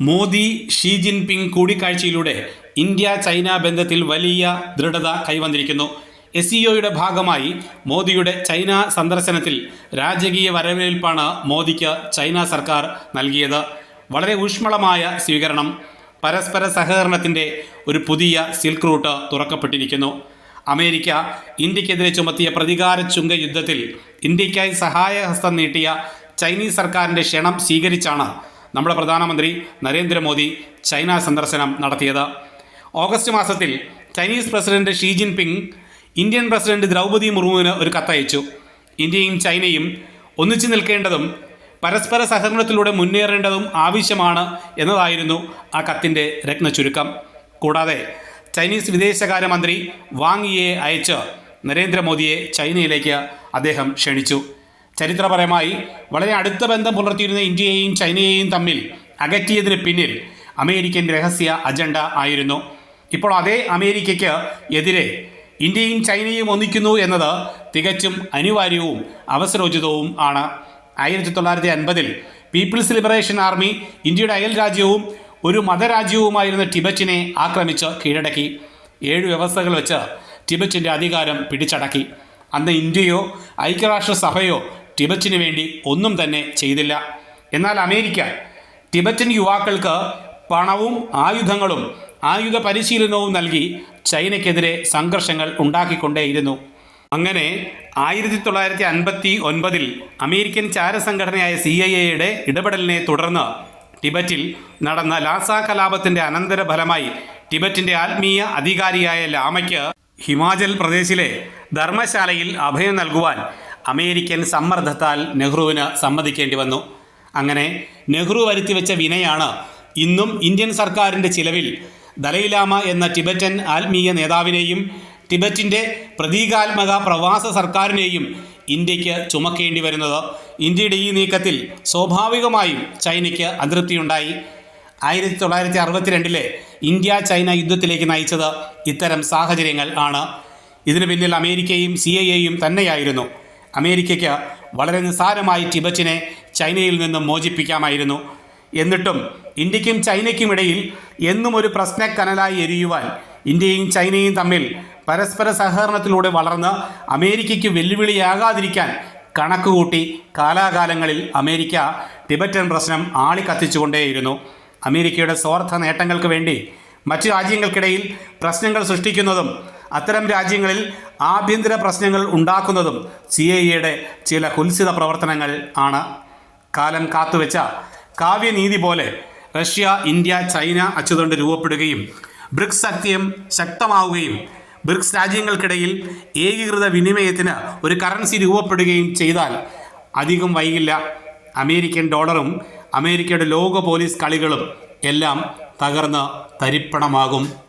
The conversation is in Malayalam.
മോദി ഷീ ജിൻപിങ് കൂടിക്കാഴ്ചയിലൂടെ ഇന്ത്യ ചൈന ബന്ധത്തിൽ വലിയ ദൃഢത കൈവന്നിരിക്കുന്നു. എസ് സിഒയുടെ ഭാഗമായി മോദിയുടെ ചൈന സന്ദർശനത്തിൽ രാജകീയ വരവേൽപ്പാണ് മോദിക്ക് ചൈന സർക്കാർ നൽകിയത്. വളരെ ഊഷ്മളമായ സ്വീകരണം. പരസ്പര സഹകരണത്തിന്റെ ഒരു പുതിയ സിൽക്ക് റൂട്ട് തുറക്കപ്പെട്ടിരിക്കുന്നു. അമേരിക്ക ഇന്ത്യക്കെതിരെ ചുമത്തിയ പ്രതികാര ചുങ്ക യുദ്ധത്തിൽ ഇന്ത്യക്കായി സഹായഹസ്തം നീട്ടിയ ചൈനീസ് സർക്കാരിന്റെ ക്ഷണം സ്വീകരിച്ചാണ് നമ്മുടെ പ്രധാനമന്ത്രി നരേന്ദ്രമോദി ചൈന സന്ദർശനം നടത്തിയത്. ഓഗസ്റ്റ് മാസത്തിൽ Chinese president Xi Jinping Indian president Droupadi മുർമുവിന് ഒരു കത്തയച്ചു. ഇന്ത്യയും ചൈനയും ഒന്നിച്ചു നിൽക്കേണ്ടതും പരസ്പര സഹകരണത്തിലൂടെ മുന്നേറേണ്ടതും ആവശ്യമാണ് എന്നതായിരുന്നു ആ കത്തിന്റെ രത്നചുരുക്കം കൂടാതെ ചൈനീസ് വിദേശകാര്യമന്ത്രി വാങ് യിയെ അയച്ച് നരേന്ദ്രമോദിയെ ചൈനയിലേക്ക് അദ്ദേഹം ക്ഷണിച്ചു. ചരിത്രപരമായി വളരെ അടുത്ത ബന്ധം പുലർത്തിയിരുന്ന ഇന്ത്യയെയും ചൈനയെയും തമ്മിൽ അകറ്റിയതിന് പിന്നിൽ അമേരിക്കൻ രഹസ്യ അജണ്ട ആയിരുന്നു. ഇപ്പോൾ അതേ അമേരിക്കയ്ക്ക് എതിരെ ഇന്ത്യയും ചൈനയും ഒന്നിക്കുന്നു എന്നത് തികച്ചും അനിവാര്യവും അവസരോചിതവും ആണ്. ആയിരത്തി തൊള്ളായിരത്തി അൻപതിൽ പീപ്പിൾസ് ലിബറേഷൻ ആർമി ഇന്ത്യയുടെ അയൽ രാജ്യവും ഒരു മതരാജ്യവുമായിരുന്ന ടിബറ്റിനെ ആക്രമിച്ച് കീഴടക്കി. ഏഴ് വ്യവസ്ഥകൾ വെച്ച് ടിബറ്റിന്റെ അധികാരം പിടിച്ചടക്കി. അന്ന് ഇന്ത്യയോ ഐക്യരാഷ്ട്രസഭയോ ടിബറ്റിന് വേണ്ടി ഒന്നും തന്നെ ചെയ്തില്ല. എന്നാൽ അമേരിക്ക ടിബറ്റൻ യുവാക്കൾക്ക് പണവും ആയുധങ്ങളും ആയുധ പരിശീലനവും നൽകി ചൈനയ്ക്കെതിരെ സംഘർഷങ്ങൾ ഉണ്ടാക്കിക്കൊണ്ടേയിരുന്നു. അങ്ങനെ ആയിരത്തി തൊള്ളായിരത്തി അൻപത്തി ഒൻപതിൽ അമേരിക്കൻ ചാരസംഘടനയായ സി ഐ എയുടെ ഇടപെടലിനെ തുടർന്ന് ടിബറ്റിൽ നടന്ന ലാസ കലാപത്തിന്റെ അനന്തരഫലമായി ടിബറ്റിന്റെ ആത്മീയ അധികാരിയായ ലാമയ്ക്ക് ഹിമാചൽ പ്രദേശിലെ ധർമ്മശാലയിൽ അഭയം നൽകുവാൻ അമേരിക്കൻ സമ്മർദ്ദത്താൽ നെഹ്റുവിന് സമ്മതിക്കേണ്ടി വന്നു. അങ്ങനെ നെഹ്റു വരുത്തിവെച്ച വിനയാണ് ഇന്നും ഇന്ത്യൻ സർക്കാരിന്റെ ചിലവിൽ ദലൈലാമ എന്ന ടിബറ്റൻ ആത്മീയ നേതാവിനെയും ടിബറ്റിന്റെ പ്രതീകാത്മക പ്രവാസ സർക്കാരിനെയും ഇന്ത്യയ്ക്ക് ചുമക്കേണ്ടി വരുന്നത്. ഇന്ത്യയുടെ ഈ നീക്കത്തിൽ സ്വാഭാവികമായും ചൈനയ്ക്ക് അതൃപ്തിയുണ്ടായി. ആയിരത്തി തൊള്ളായിരത്തി അറുപത്തിരണ്ടിലെ ഇന്ത്യ ചൈന യുദ്ധത്തിലേക്ക് നയിച്ചത് ഇത്തരം സാഹചര്യങ്ങൾ ആണ്. ഇതിനു പിന്നിൽ അമേരിക്കയും സി ഐ എയും തന്നെയായിരുന്നു. അമേരിക്കയ്ക്ക് വളരെ നിസ്സാരമായി ടിബറ്റിനെ ചൈനയിൽ നിന്നും മോചിപ്പിക്കാമായിരുന്നു. എന്നിട്ടും ഇന്ത്യക്കും ചൈനയ്ക്കും ഇടയിൽ എന്നും ഒരു പ്രശ്നക്കനലായി എരിയുവാൻ ഇന്ത്യയും ചൈനയും തമ്മിൽ പരസ്പര സഹകരണത്തിലൂടെ വളർന്ന് അമേരിക്കയ്ക്ക് വെല്ലുവിളിയാകാതിരിക്കാൻ കണക്കുകൂട്ടി കാലാകാലങ്ങളിൽ അമേരിക്ക ടിബറ്റൻ പ്രശ്നം ആളിക്കത്തിച്ചുകൊണ്ടേയിരുന്നു. അമേരിക്കയുടെ സ്വാർത്ഥ നേട്ടങ്ങൾക്ക് വേണ്ടി മറ്റു രാജ്യങ്ങൾക്കിടയിൽ പ്രശ്നങ്ങൾ സൃഷ്ടിക്കുന്നതും അത്തരം രാജ്യങ്ങളിൽ ആഭ്യന്തര പ്രശ്നങ്ങൾ ഉണ്ടാക്കുന്നതും സി ഐ എയുടെ ചില കുൽസിത പ്രവർത്തനങ്ങൾ ആണ്. കാലം കാത്തുവെച്ച കാവ്യനീതി പോലെ റഷ്യ ഇന്ത്യ ചൈന അച്ചുതണ്ട് രൂപപ്പെടുകയും ബ്രിക്സ് സഖ്യം ശക്തമാവുകയും ബ്രിക്സ് രാജ്യങ്ങൾക്കിടയിൽ ഏകീകൃത വിനിമയത്തിന് ഒരു കറൻസി രൂപപ്പെടുകയും ചെയ്താൽ അധികം വൈകില്ല. അമേരിക്കൻ ഡോളറും അമേരിക്കയുടെ ലോക പോലീസ് കളികളും എല്ലാം തകർന്ന് തരിപ്പണമാകും.